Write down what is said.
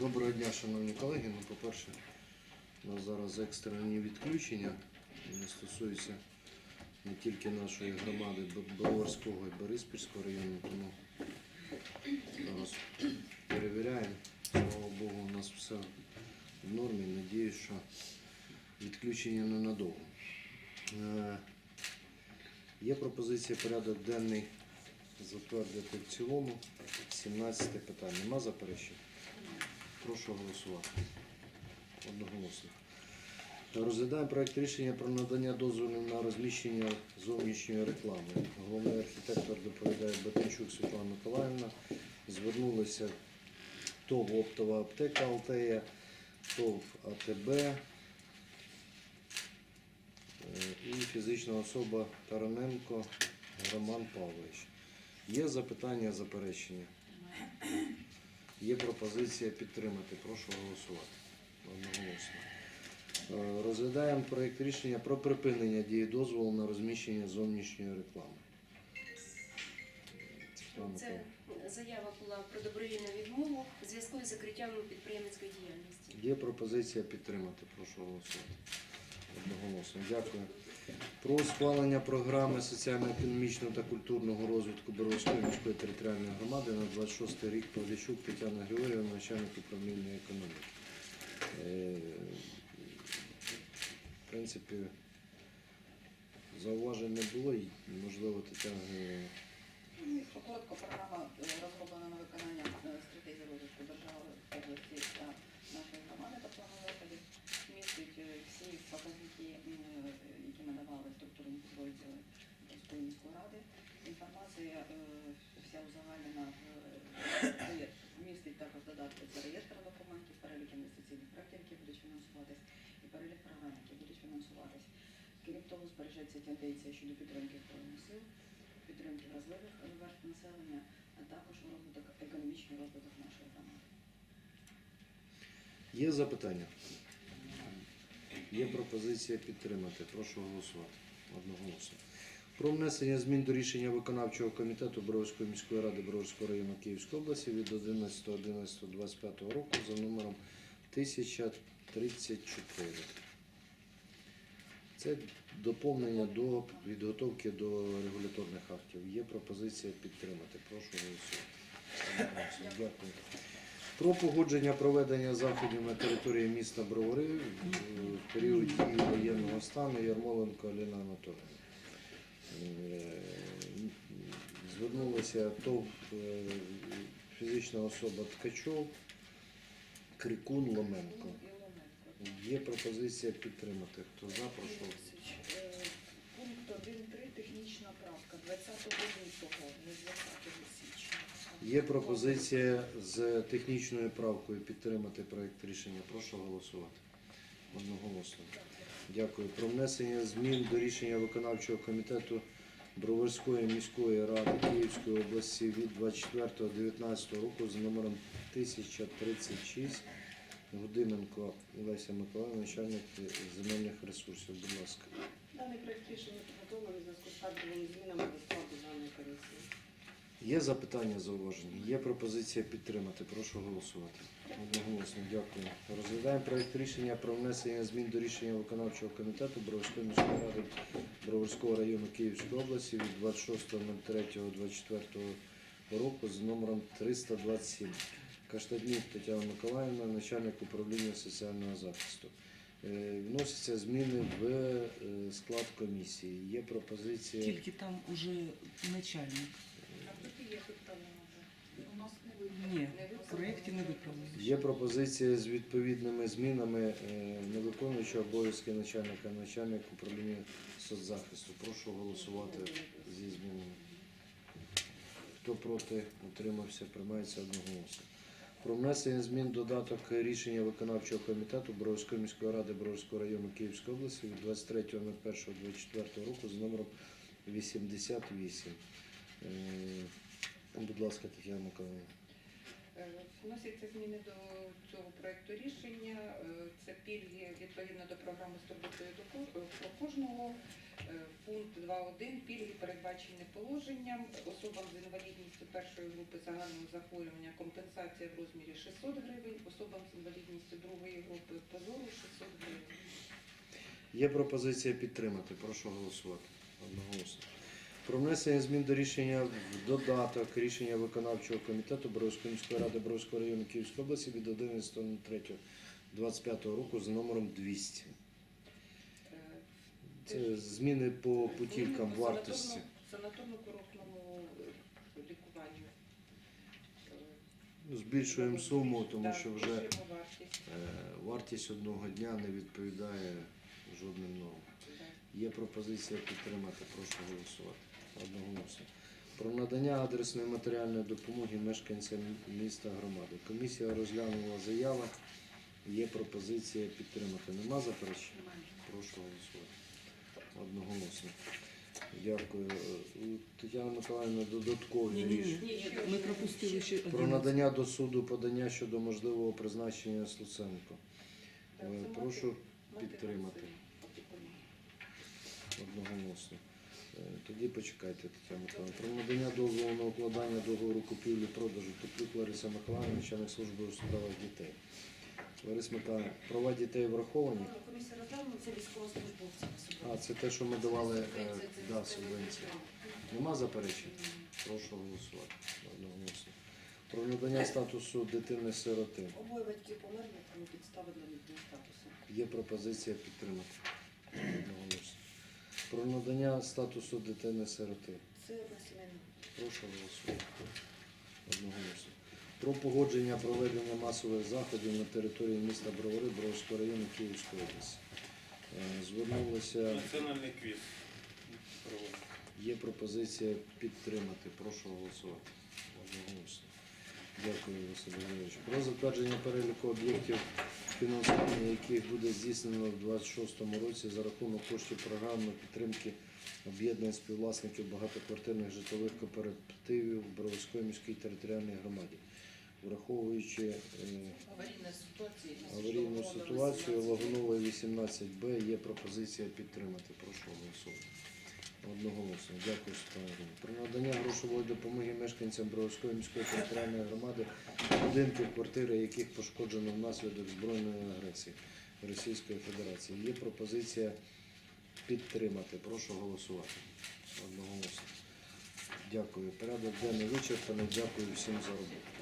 Доброго дня, шановні колеги. Ну, по-перше, у нас зараз екстрені відключення. Вони стосуються не тільки нашої громади Б- і Бориспільського району, тому зараз перевіряємо. Слава Богу, у нас все в нормі. Надіюсь, що відключення ненадовго. Е, Є пропозиція порядок денний затвердити в цілому. 17 питання. Нема заперечень? Прошу голосувати. Одноголосно. Розглядаємо проект рішення про надання дозволу на розміщення зовнішньої реклами. Головний архітектор доповідає Батенчук Світлана Миколаївна. Звернулися ТОВ оптова аптека Алтея, ТОВ АТБ е, і фізична особа Тараненко Роман Павлович. Є запитання, заперечення? Є пропозиція підтримати. Прошу голосувати. Одноголосно. Е, Розглядаємо проєкт рішення про припинення дії дозволу на розміщення зовнішньої реклами. Це заява була про добровільну відмову в зв'язку з закриттям підприємницької діяльності. Є пропозиція підтримати. Прошу голосувати. Одноголосно. Дякую. Про схвалення програми соціально-економічного та культурного розвитку Боровської міської територіальної громади на 26 рік Павлічук Тетяна Григорівна, начальник управління економіки. Е, В принципі, зауважень не було, можливо, Тетяна Григорівна. Ну, Якщо коротко, програма е, розроблена на виконання е, стратегії розвитку держави області та нашої громади та плану заходів, містить е, всі показники, м, е, які ми давали структурні підрозділи Міської міської ради. Інформація е, в е, містить також додатки це реєстр документів, перелік інвестиційних проєктів, які будуть фінансуватись, і перелік програм, які будуть фінансуватись. Крім того, збережеться тенденція щодо підтримки збройних сил підтримки вразливих верств населення, а також розвиток, економічний розвиток нашої громади. Є запитання? Є пропозиція підтримати. Прошу голосувати. Одноголосно. Про внесення змін до рішення виконавчого комітету Броварської міської ради Броварського району Київської області від 11.11.25 року за номером 1034. Це доповнення до підготовки до регуляторних актів. Є пропозиція підтримати. Прошу голосувати. Дякую. Про погодження проведення заходів на території міста Бровари е, в період дії воєнного стану Ярмоленко Аліна Анатолійовна. Е, Звернулася ТОВ е, фізична особа Ткачов, Крикун Ломенко. Є пропозиція підтримати. Хто за, прошу. Пункт 1.3 технічна правка 20 лютого, не 20 січня. Є пропозиція з технічною правкою підтримати проєкт рішення. Прошу голосувати. Одноголосно. Дякую. Про внесення змін до рішення виконавчого комітету Броварської міської ради Київської області від 24.19 року за номером 1036 Гудименко Леся Миколаївна, начальник земельних ресурсів. Будь ласка. Даний проект рішення підготовлений в зв'язку з кадровими змінами до складу даної комісії. Є запитання, зауваження? Є пропозиція підтримати. Прошу голосувати. Одноголосно, дякую. Розглядаємо проєкт рішення про внесення змін до рішення виконавчого комітету Броварської міської ради Броварського району Київської області від 26.03.24 року з номером 327. Каштаднюк Тетяна Миколаївна, начальник управління соціального захисту. Е, Вносяться зміни в е, склад комісії. Є пропозиція. Тільки там уже начальник. А тут є питання. У нас не видно. Ні, проєкті не виправлено. Є пропозиція з відповідними змінами е, не виконуючого обов'язки начальника, начальник управління соцзахисту. Прошу голосувати зі змінами. Хто проти, утримався, приймається одноголосно. Про внесення змін додаток рішення виконавчого комітету Броварської міської ради Броварського району Київської області від 23.01.24 року з номером 88. Е, Будь ласка, Тетяна Миколаївна. Е, Вносяться зміни до цього проекту рішення. Е, Це пільги відповідно до програми з турботою про кожного. Е, Пункт 2.1. Пільги передбачені положенням особам з інвалідністю першої групи загального захворювання компенсація в розмірі 600 гривень, особам з інвалідністю другої групи позору 600 гривень. Є пропозиція підтримати. Прошу голосувати. Одноголосно. Про внесення змін до рішення в додаток рішення виконавчого комітету Боровської міської ради Боровського району Київської області від 11.03.25 року за номером 200. Е, Це зміни по путівкам вартості. санаторно- Санаторно-курортному е, лікуванню. Ну, Збільшуємо суму, тому що вже вартість. е, вартість одного дня не відповідає жодним нормам. Є пропозиція підтримати. Прошу голосувати. Одноголосно. Про надання адресної матеріальної допомоги мешканцям міста громади. Комісія розглянула заяву. Є пропозиція підтримати. Нема заперечень? Прошу голосувати. Одноголосно. Дякую. Тетяна Миколаївна додаткові Ні, ні, рішення. ні. Ні, Ми пропустили ще Про надання до суду подання щодо можливого призначення Слуценко. Е, Прошу підтримати. мати. Одноголосно. Е, Тоді почекайте, Тетяна Миколаївна. Про надання дозволу на укладання договору купівлі-продажу Теплюк Лариса Миколаївна, начальник служби у справах дітей. Лариса Миколаївна, права дітей враховані? Комісія розглянула це військовослужбовці. А, це те, що ми давали е, да, субвенцію. Нема заперечень? Прошу голосувати. Одноголосно. Про надання статусу дитини-сироти. Обоє батьки померли, тому підстави для їхнього статусу. Є пропозиція підтримати. Про надання статусу дитини-сироти. Прошу голосувати. Одноголосно. Про погодження проведення масових заходів на території міста Бровари, Броварського району Київської області. Е, Звернулися, Національний квіз. є пропозиція підтримати. Прошу голосувати. Одноголосно. Dякую, Василь Григорович. Про затвердження переліку об'єктів, фінансування яких буде здійснено в 2026 році за рахунок коштів програми підтримки об'єднань співвласників багатоквартирних житлових кооперативів в Броварської міській територіальній громаді, враховуючи е, аварійну ситуацію Лагунової 18Б, є пропозиція підтримати. Прошу голосувати. Одноголосно. Дякую, Світлана Про надання грошової допомоги мешканцям Броварської міської територіальної громади, будинків, квартири, яких пошкоджено внаслідок збройної агресії Російської Федерації. Є пропозиція підтримати. Прошу голосувати. Одноголосно. Дякую. Порядок денний вичерпаний. Дякую всім за роботу.